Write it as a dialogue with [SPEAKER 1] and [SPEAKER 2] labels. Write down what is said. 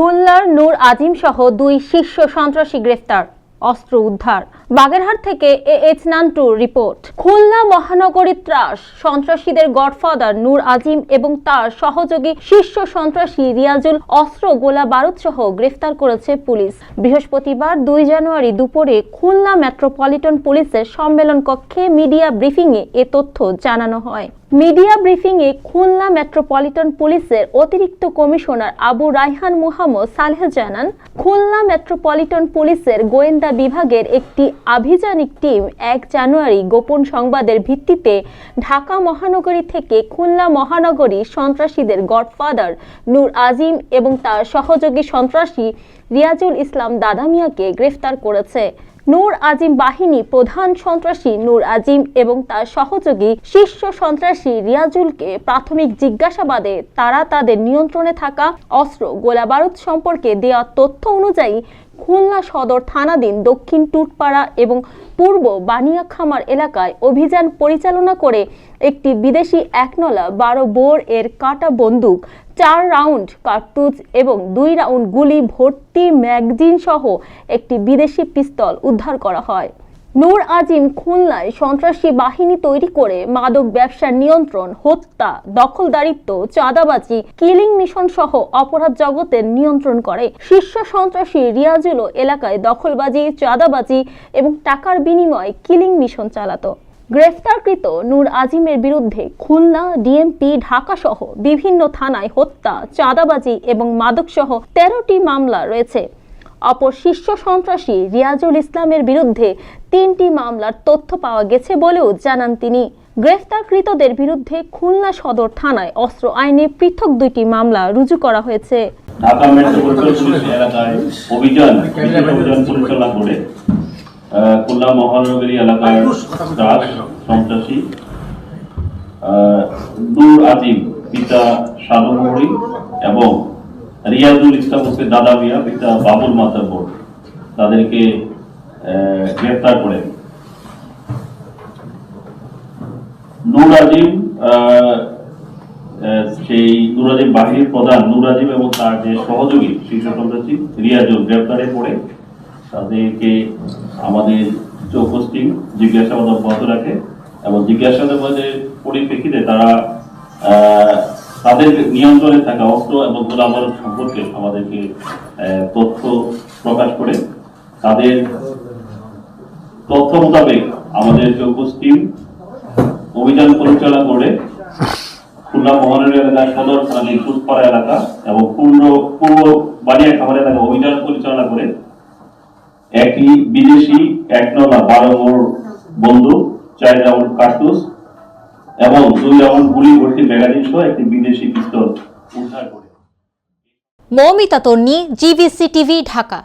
[SPEAKER 1] খুলনার নূর আজিম সহ দুই শীর্ষ সন্ত্রাসী গ্রেফতার, অস্ত্র উদ্ধার। বাগেরহাট থেকে এ এইচ নান্টুর রিপোর্ট। খুলনা মহানগরী ত্রাস, সন্ত্রাসীদের গডফাদার নূর আজিম এবং তার সহযোগী শীর্ষ সন্ত্রাসী রিয়াজুল অস্ত্র গোলা বারুদ সহ গ্রেফতার করেছে পুলিশ। বৃহস্পতিবার দুই জানুয়ারি দুপুরে খুলনা মেট্রোপলিটন পুলিশের সম্মেলন কক্ষে মিডিয়া ব্রিফিংয়ে এ তথ্য জানানো হয়। মিডিয়া ব্রিফিংয়ে খুলনা মেট্রোপলিটন পুলিশের অতিরিক্ত কমিশনার আবু রাইহান মুহাম্মদ সালেহ জানান, খুলনা মেট্রোপলিটন পুলিশের গোয়েন্দা বিভাগের একটি আভিযানিক টিম এক জানুয়ারি গোপন সংবাদের ভিত্তিতে ঢাকা মহানগরী থেকে খুলনা মহানগরী সন্ত্রাসীদের গডফাদার নূর আজিম এবং তার সহযোগী সন্ত্রাসী রিয়াজুল ইসলাম দাদামিয়াকে গ্রেফতার করেছে। নূর আজিম বাহিনী প্রধান সন্ত্রাসী নূর আজিম এবং তার সহযোগী শীর্ষ সন্ত্রাসী রিয়াজুলকে প্রাথমিক জিজ্ঞাসাবাদে তারা তাদের নিয়ন্ত্রণে থাকা অস্ত্র গোলাবারুদ সম্পর্কে দেওয়া তথ্য অনুযায়ী খুলনা সদর থানাধীন দক্ষিণ টুটপাড়া এবং পূর্ব বানিয়াখামার এলাকায় অভিযান পরিচালনা করে একটি বিদেশি একনলা বারো বোর এর কাটা বন্দুক চার রাউন্ড কার্তুজ এবং দুই রাউন্ড গুলি ভর্তি ম্যাগজিন সহ একটি বিদেশি পিস্তল উদ্ধার করা হয়। নূর আজিম খুলনায় সন্ত্রাসী বাহিনী তৈরি করে মাদক ব্যবসার নিয়ন্ত্রণ, হত্যা, দখলদারিত্ব, চাঁদাবাজি, কিলিং মিশন সহ অপরাধ জগতের নিয়ন্ত্রণ করে। শীর্ষ সন্ত্রাসী রিয়াজুলও এলাকায় দখলবাজি, চাঁদাবাজি এবং টাকার বিনিময়ে কিলিং মিশন চালাতো। গ্রেফতারকৃত নূর আজিমের বিরুদ্ধে খুলনা, ডিএমপি ঢাকা সহ বিভিন্ন থানায় হত্যা, চাঁদাবাজি এবং মাদকসহ তেরোটি মামলা রয়েছে। অপর শীর্ষ সন্ত্রাসী রিয়াজুল ইসলামের বিরুদ্ধে তিনটি মামলার তথ্য পাওয়া গেছে বলেও জানান তিনি। গ্রেফতারকৃতদের বিরুদ্ধে খুলনা সদর থানায় অস্ত্র আইনে পৃথক দুইটি মামলা রুজু করা হয়েছে।
[SPEAKER 2] ঢাকা মেট্রোপলিটন এলাকায় অভিযান অভিযান পরিচালনা করে খুলনা মহানগরী এলাকায় রাজ সন্ত্রাসী নূর আজিম পিতা সাধু মৌরি এবং রিয়াজুল ইসলাম হোসেন দাদা মিয়া পিতা বাবুল মাতাব্বর তাদেরকে আহ, গ্রেফতার করে। নূর আজিম সেই নুরাজিম বাহিনীর প্রধান নুরাজিম এবং তার যে সহযোগী শীর্ষ সন্ত্রাসী রিয়াজুল গ্রেপ্তারে পড়ে। তাদেরকে আমাদের চৌকস টিম জিজ্ঞাসাবাদ অব্যাহত রাখে এবং জিজ্ঞাসাবাদের পরিপ্রেক্ষিতে তারা তাদের নিয়ন্ত্রণে থাকা অস্ত্র এবং গোলাবারুদ সম্পর্কে আমাদেরকে তথ্য প্রকাশ করে তাদের তথ্য মোতাবেক আমাদের চৌকস অভিযান পরিচালনা করে খুলনা মহানগরী এলাকার সদর সুতপাড়া এলাকা এবং পূর্ণ, পূর্ব বানিয়া খাবার এলাকা অভিযান পরিচালনা করে একটি বিদেশি, এক নলা বারো মোড় বন্দুক চার রাউন্ড কার্তুস এবং দুই রাউন্ড গুলি ভর্তি ম্যাগাজিন সহ একটি বিদেশি পিস্তল উদ্ধার করে।
[SPEAKER 3] Moumita Tonni, GBC TV, Dhaka.